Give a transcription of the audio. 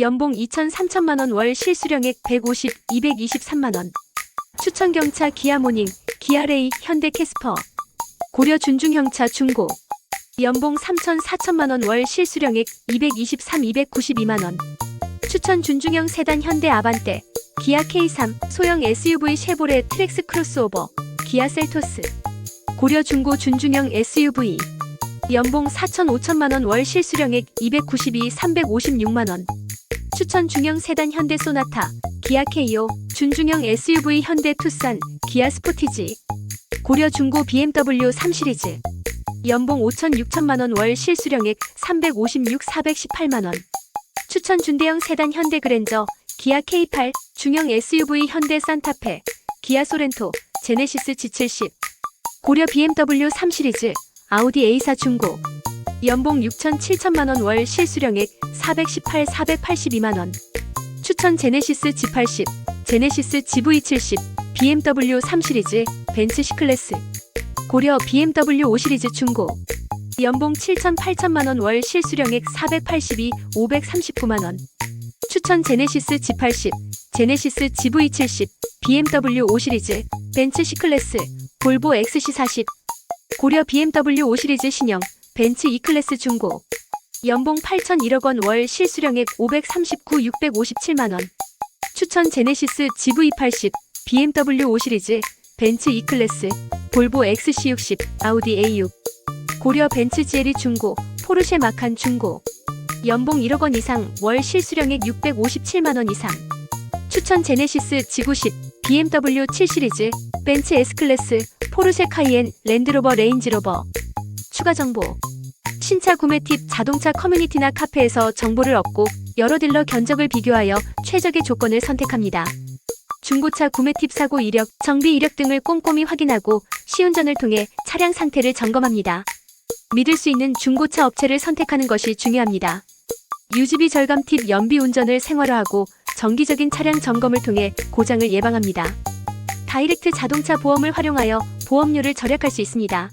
연봉 2천 3천만 원 월 실수령액 150, 223만 원. 추천 경차 기아 모닝, 기아 레이, 현대 캐스퍼. 고려 준중형차 중고. 연봉 3천 4천만 원 월 실수령액 223, 292만 원. 추천 준중형 세단 현대 아반떼. 기아 K3, 소형 SUV 쉐보레 트렉스 크로스오버. 기아 셀토스. 고려 중고 준중형 SUV. 연봉 4천 5천만 원 월 실수령액 292, 356만 원. 추천 중형 세단 현대 소나타, 기아 K5, 준중형 SUV 현대 투싼, 기아 스포티지. 고려 중고 BMW 3 시리즈. 연봉 5천 6천만 원 월 실수령액 356, 418만 원. 추천 준대형 세단 현대 그랜저, 기아 K8, 중형 SUV 현대 산타페, 기아 소렌토, 제네시스 G70. 고려 BMW 3 시리즈, 아우디 A4 중고. 연봉 6천 7천만 원 월 실수령액 418, 482만 원. 추천 제네시스 G80, 제네시스 GV70, BMW 3 시리즈, 벤츠 C클래스. 고려 BMW 5 시리즈 중고. 연봉 7천 8천만 원 월 실수령액 482, 539만 원. 추천 제네시스 G80, 제네시스 GV70, BMW 5 시리즈, 벤츠 C클래스, 볼보 XC40. 고려 BMW 5 시리즈 신형, 벤츠 E클래스 중고. 연봉 8,001억 원 월 실수령액 539, 657만 원. 추천 제네시스 GV80, BMW 5 시리즈, 벤츠 E클래스, 볼보 XC60, 아우디 A6. 고려 벤츠 GLE 중고, 포르쉐 마칸 중고. 연봉 1억 원 이상, 월 실수령액 657만 원 이상. 추천 제네시스 G90, BMW 7 시리즈, 벤츠 S클래스, 포르쉐 카이엔, 랜드로버 레인지로버. 추가 정보. 신차 구매 팁 자동차 커뮤니티나 카페에서 정보를 얻고 여러 딜러 견적을 비교하여 최적의 조건을 선택합니다. 중고차 구매 팁 사고 이력, 정비 이력 등을 꼼꼼히 확인하고 시운전을 통해 차량 상태를 점검합니다. 믿을 수 있는 중고차 업체를 선택하는 것이 중요합니다. 유지비 절감 팁 연비 운전을 생활화하고 정기적인 차량 점검을 통해 고장을 예방합니다. 다이렉트 자동차 보험을 활용하여 보험료를 절약할 수 있습니다.